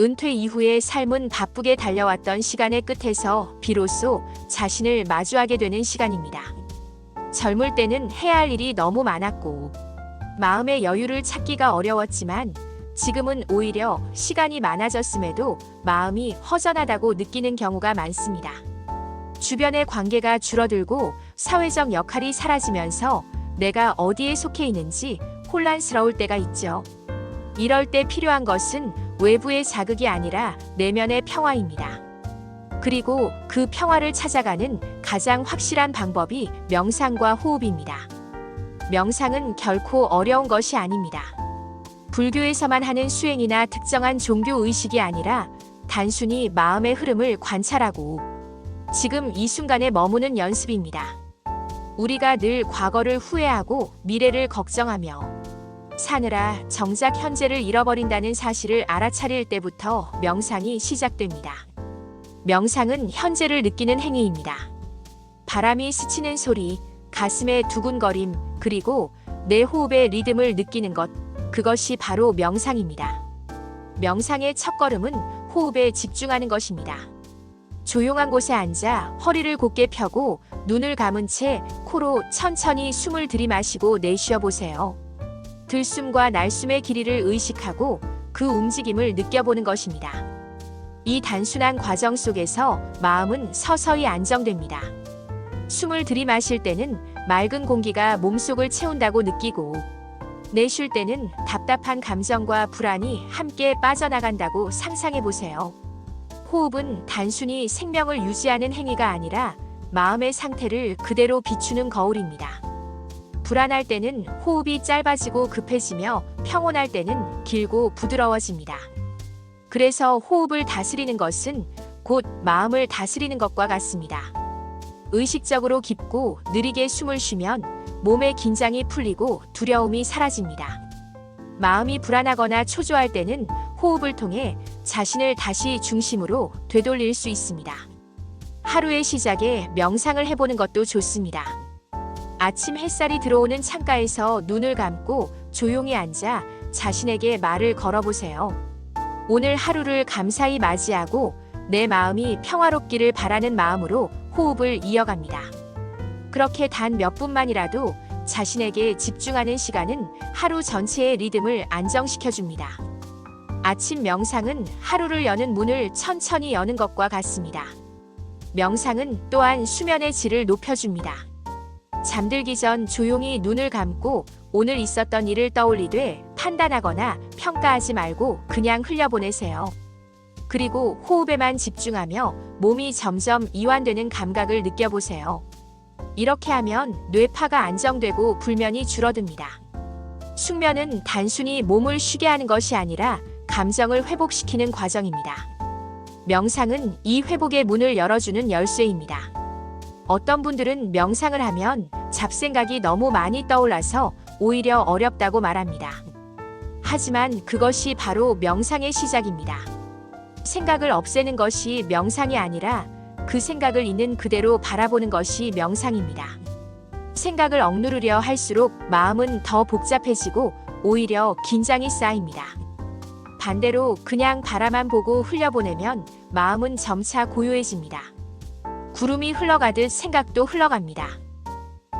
은퇴 이후의 삶은 바쁘게 달려왔던 시간의 끝에서 비로소 자신을 마주하게 되는 시간입니다. 젊을 때는 해야 할 일이 너무 많았고 마음의 여유를 찾기가 어려웠지만 지금은 오히려 시간이 많아졌음에도 마음이 허전하다고 느끼는 경우가 많습니다. 주변의 관계가 줄어들고 사회적 역할이 사라지면서 내가 어디에 속해 있는지 혼란스러울 때가 있죠. 이럴 때 필요한 것은 외부의 자극이 아니라 내면의 평화입니다. 그리고 그 평화를 찾아가는 가장 확실한 방법이 명상과 호흡입니다. 명상은 결코 어려운 것이 아닙니다. 불교에서만 하는 수행이나 특정한 종교 의식이 아니라 단순히 마음의 흐름을 관찰하고 지금 이 순간에 머무는 연습입니다. 우리가 늘 과거를 후회하고 미래를 걱정하며 사느라 정작 현재를 잃어버린다는 사실을 알아차릴 때부터 명상이 시작됩니다. 명상은 현재를 느끼는 행위입니다. 바람이 스치는 소리, 가슴의 두근거림, 그리고 내 호흡의 리듬을 느끼는 것, 그것이 바로 명상입니다. 명상의 첫 걸음은 호흡에 집중하는 것입니다. 조용한 곳에 앉아 허리를 곧게 펴고 눈을 감은 채 코로 천천히 숨을 들이마시고 내쉬어 보세요. 들숨과 날숨의 길이를 의식하고 그 움직임을 느껴보는 것입니다. 이 단순한 과정 속에서 마음은 서서히 안정됩니다. 숨을 들이마실 때는 맑은 공기가 몸속을 채운다고 느끼고 내쉴 때는 답답한 감정과 불안이 함께 빠져나간다고 상상해 보세요. 호흡은 단순히 생명을 유지하는 행위가 아니라 마음의 상태를 그대로 비추는 거울입니다. 불안할 때는 호흡이 짧아지고 급해지며 평온할 때는 길고 부드러워집니다. 그래서 호흡을 다스리는 것은 곧 마음을 다스리는 것과 같습니다. 의식적으로 깊고 느리게 숨을 쉬면 몸의 긴장이 풀리고 두려움이 사라집니다. 마음이 불안하거나 초조할 때는 호흡을 통해 자신을 다시 중심으로 되돌릴 수 있습니다. 하루의 시작에 명상을 해보는 것도 좋습니다. 아침 햇살이 들어오는 창가에서 눈을 감고 조용히 앉아 자신에게 말을 걸어보세요. 오늘 하루를 감사히 맞이하고 내 마음이 평화롭기를 바라는 마음으로 호흡을 이어갑니다. 그렇게 단 몇 분만이라도 자신에게 집중하는 시간은 하루 전체의 리듬을 안정시켜 줍니다. 아침 명상은 하루를 여는 문을 천천히 여는 것과 같습니다. 명상은 또한 수면의 질을 높여줍니다. 잠들기 전 조용히 눈을 감고 오늘 있었던 일을 떠올리되 판단하거나 평가하지 말고 그냥 흘려보내세요. 그리고 호흡에만 집중하며 몸이 점점 이완되는 감각을 느껴보세요. 이렇게 하면 뇌파가 안정되고 불면이 줄어듭니다. 숙면은 단순히 몸을 쉬게 하는 것이 아니라 감정을 회복시키는 과정입니다. 명상은 이 회복의 문을 열어주는 열쇠입니다. 어떤 분들은 명상을 하면 잡생각이 너무 많이 떠올라서 오히려 어렵다고 말합니다. 하지만 그것이 바로 명상의 시작입니다. 생각을 없애는 것이 명상이 아니라 그 생각을 있는 그대로 바라보는 것이 명상입니다. 생각을 억누르려 할수록 마음은 더 복잡해지고 오히려 긴장이 쌓입니다. 반대로 그냥 바라만 보고 흘려보내면 마음은 점차 고요해집니다. 구름이 흘러가듯 생각도 흘러갑니다.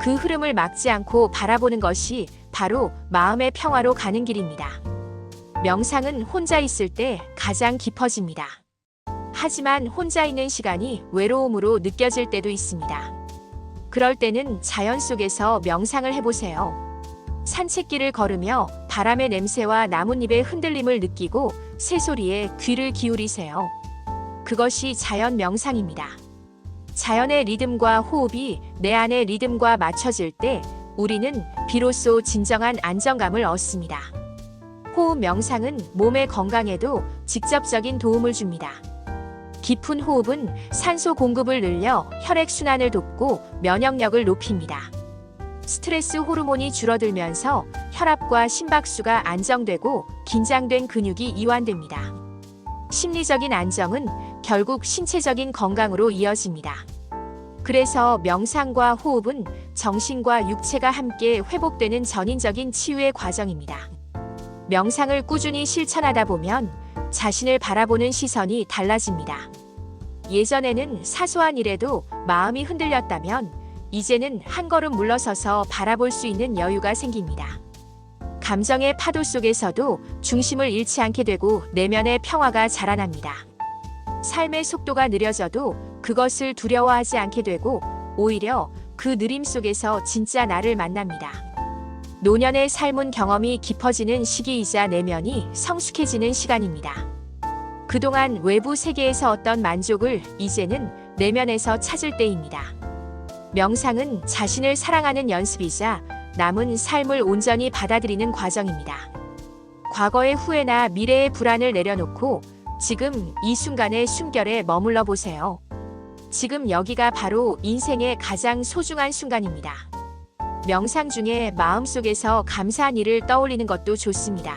그 흐름을 막지 않고 바라보는 것이 바로 마음의 평화로 가는 길입니다. 명상은 혼자 있을 때 가장 깊어집니다. 하지만 혼자 있는 시간이 외로움으로 느껴질 때도 있습니다. 그럴 때는 자연 속에서 명상을 해보세요. 산책길을 걸으며 바람의 냄새와 나뭇잎의 흔들림을 느끼고 새소리에 귀를 기울이세요. 그것이 자연 명상입니다. 자연의 리듬과 호흡이 내 안의 리듬과 맞춰질 때 우리는 비로소 진정한 안정감을 얻습니다. 호흡 명상은 몸의 건강에도 직접적인 도움을 줍니다. 깊은 호흡은 산소 공급을 늘려 혈액순환을 돕고 면역력을 높입니다. 스트레스 호르몬이 줄어들면서 혈압과 심박수가 안정되고 긴장된 근육이 이완됩니다. 심리적인 안정은 결국 신체적인 건강으로 이어집니다. 그래서 명상과 호흡은 정신과 육체가 함께 회복되는 전인적인 치유의 과정입니다. 명상을 꾸준히 실천하다 보면 자신을 바라보는 시선이 달라집니다. 예전에는 사소한 일에도 마음이 흔들렸다면 이제는 한 걸음 물러서서 바라볼 수 있는 여유가 생깁니다. 감정의 파도 속에서도 중심을 잃지 않게 되고 내면의 평화가 자라납니다. 삶의 속도가 느려져도 그것을 두려워하지 않게 되고 오히려 그 느림 속에서 진짜 나를 만납니다. 노년의 삶은 경험이 깊어지는 시기이자 내면이 성숙해지는 시간입니다. 그동안 외부 세계에서 어떤 만족을 이제는 내면에서 찾을 때입니다. 명상은 자신을 사랑하는 연습이자 남은 삶을 온전히 받아들이는 과정입니다. 과거의 후회나 미래의 불안을 내려놓고 지금 이 순간의 숨결에 머물러 보세요. 지금 여기가 바로 인생의 가장 소중한 순간입니다. 명상 중에 마음속에서 감사한 일을 떠올리는 것도 좋습니다.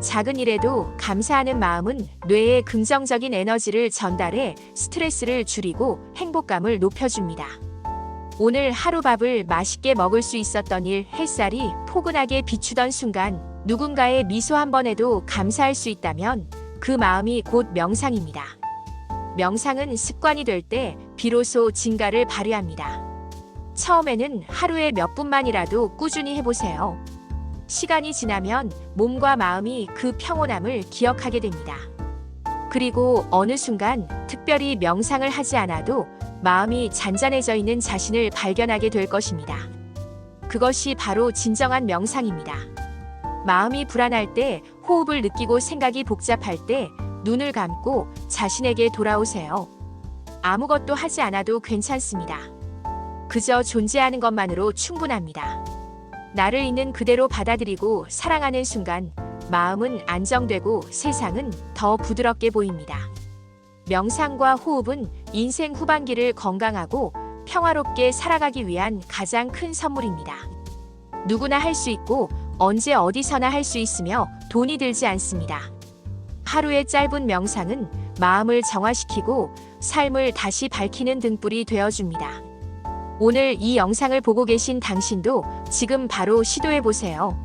작은 일에도 감사하는 마음은 뇌에 긍정적인 에너지를 전달해 스트레스를 줄이고 행복감을 높여줍니다. 오늘 하루 밥을 맛있게 먹을 수 있었던 일, 햇살이 포근하게 비추던 순간, 누군가의 미소 한 번에도 감사할 수 있다면 그 마음이 곧 명상입니다. 명상은 습관이 될 때 비로소 진가를 발휘합니다. 처음에는 하루에 몇 분만이라도 꾸준히 해보세요. 시간이 지나면 몸과 마음이 그 평온함을 기억하게 됩니다. 그리고 어느 순간 특별히 명상을 하지 않아도 마음이 잔잔해져 있는 자신을 발견하게 될 것입니다. 그것이 바로 진정한 명상입니다. 마음이 불안할 때, 호흡을 느끼고 생각이 복잡할 때, 눈을 감고 자신에게 돌아오세요. 아무것도 하지 않아도 괜찮습니다. 그저 존재하는 것만으로 충분합니다. 나를 있는 그대로 받아들이고 사랑하는 순간 마음은 안정되고 세상은 더 부드럽게 보입니다. 명상과 호흡은 인생 후반기를 건강하고 평화롭게 살아가기 위한 가장 큰 선물입니다. 누구나 할 수 있고 언제 어디서나 할 수 있으며 돈이 들지 않습니다. 하루의 짧은 명상은 마음을 정화시키고 삶을 다시 밝히는 등불이 되어줍니다. 오늘 이 영상을 보고 계신 당신도 지금 바로 시도해 보세요.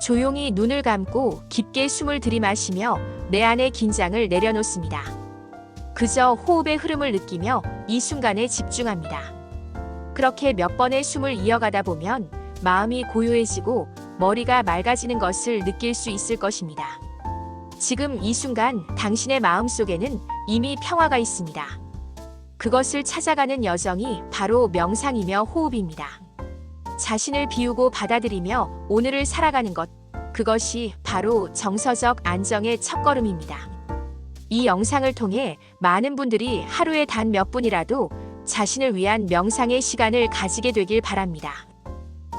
조용히 눈을 감고 깊게 숨을 들이마시며 내 안의 긴장을 내려놓습니다. 그저 호흡의 흐름을 느끼며 이 순간에 집중합니다. 그렇게 몇 번의 숨을 이어가다 보면 마음이 고요해지고 머리가 맑아지는 것을 느낄 수 있을 것입니다. 지금 이 순간 당신의 마음 속에는 이미 평화가 있습니다. 그것을 찾아가는 여정이 바로 명상이며 호흡입니다. 자신을 비우고 받아들이며 오늘을 살아가는 것, 그것이 바로 정서적 안정의 첫걸음입니다. 이 영상을 통해 많은 분들이 하루에 단 몇 분이라도 자신을 위한 명상의 시간을 가지게 되길 바랍니다.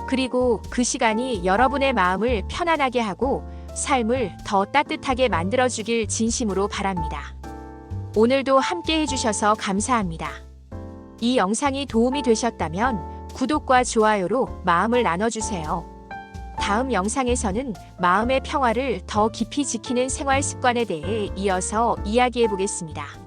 그리고 그 시간이 여러분의 마음을 편안하게 하고 삶을 더 따뜻하게 만들어 주길 진심으로 바랍니다. 오늘도 함께 해주셔서 감사합니다. 이 영상이 도움이 되셨다면 구독과 좋아요로 마음을 나눠주세요. 다음 영상에서는 마음의 평화를 더 깊이 지키는 생활 습관에 대해 이어서 이야기해 보겠습니다.